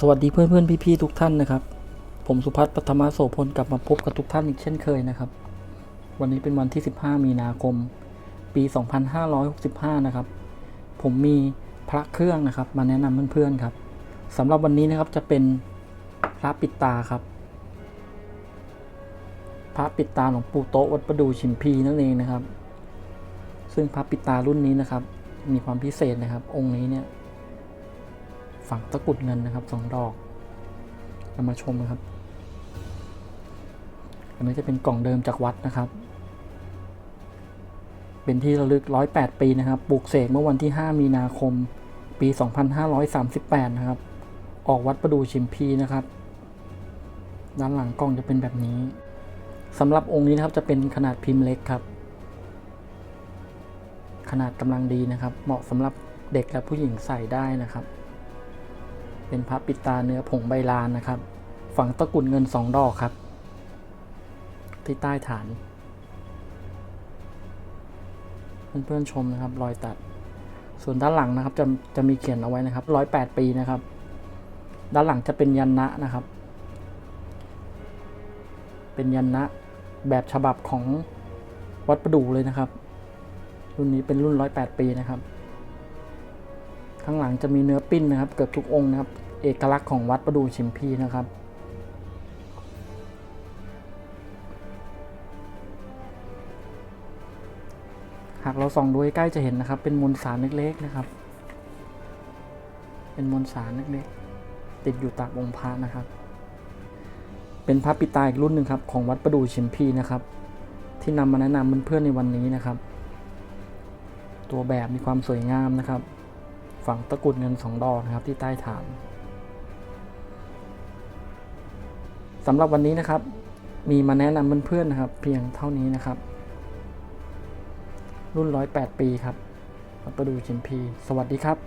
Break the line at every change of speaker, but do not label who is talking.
สวัสดีเพื่อนเพื่อนพี่พี่ๆทุกท่านนะครับ ผมสุพัฒน์ปัทมาโสพลกลับมาพบกับทุกท่านอีกเช่นเคยนะครับ วันนี้เป็นวันที่ 15 มีนาคม ปี 2565 นะครับ ผมมีพระเครื่องนะครับ มาแนะนำเพื่อนๆครับสำหรับวันนี้นะครับจะเป็นพระปิดตาครับ พระปิดตาหลวงปู่โตวัดประดูชิมพีนั่นเองนะครับ ซึ่งพระปิดตารุ่นนี้นะครับ มีความพิเศษนะครับ องค์นี้เนี่ย ฝังตะกุดเงินนะครับสองดอกเรามาชมนะครับ อันนี้จะเป็นกล่องเดิมจากวัดนะครับ เป็นที่ระลึก 108 ปีนะครับปลูกเสกเมื่อวันที่ 5 มีนาคม ปี 2538 นะครับ ออกวัดประดูชิมพีนะครับ ด้านหลังกล้องจะเป็นแบบนี้สำหรับองค์นี้นะครับจะเป็นขนาดพิมพ์เล็กครับ ขนาดกำลังดีนะครับ เหมาะสำหรับเด็กและผู้หญิงใส่ได้นะครับ เป็นพระปิตาเนื้อผงใบลานนะครับ ฝังตะกุดเงินสองดอกครับ ที่ใต้ฐาน เพื่อนๆชมนะครับ รอยตัด ส่วนด้านหลังนะครับ จะจะมีเขียนเอาไว้นะครับร้อยแปดปีนะครับ ด้านหลังจะเป็นยันนะนะครับ เป็นยันนะแบบฉบับของวัดประดูเลยนะครับ รุ่นนี้เป็นรุ่นร้อยแปดปีนะครับ ข้างหลังจะมีเนื้อปิ้นนะครับ เกือบทุกองค์นะครับ เอกลักษณ์ของวัดประดูชิมพีนะครับหากเราส่องดูใกล้จะเห็นนะครับ เป็นมวลสารเล็กๆนะครับ เป็นมวลสารเล็กๆ ติดอยู่ตามองค์พระนะครับ เป็นพระปิตาอีกรุ่นหนึ่งครับของวัดประดูชิมพีนะครับ ที่นำมาแนะนำเพื่อนๆในวันนี้นะครับ ตัวแบบมีความสวยงามนะครับ ฝังตะกุดเงินสองดอกนะครับที่ใต้ฐานสำหรับวันนี้นะครับ มีมาแนะนำเพื่อนๆนะครับ เพียงเท่านี้นะครับ รุ่นร้อยแปดปีครับประดูชิมพี สวัสดีครับ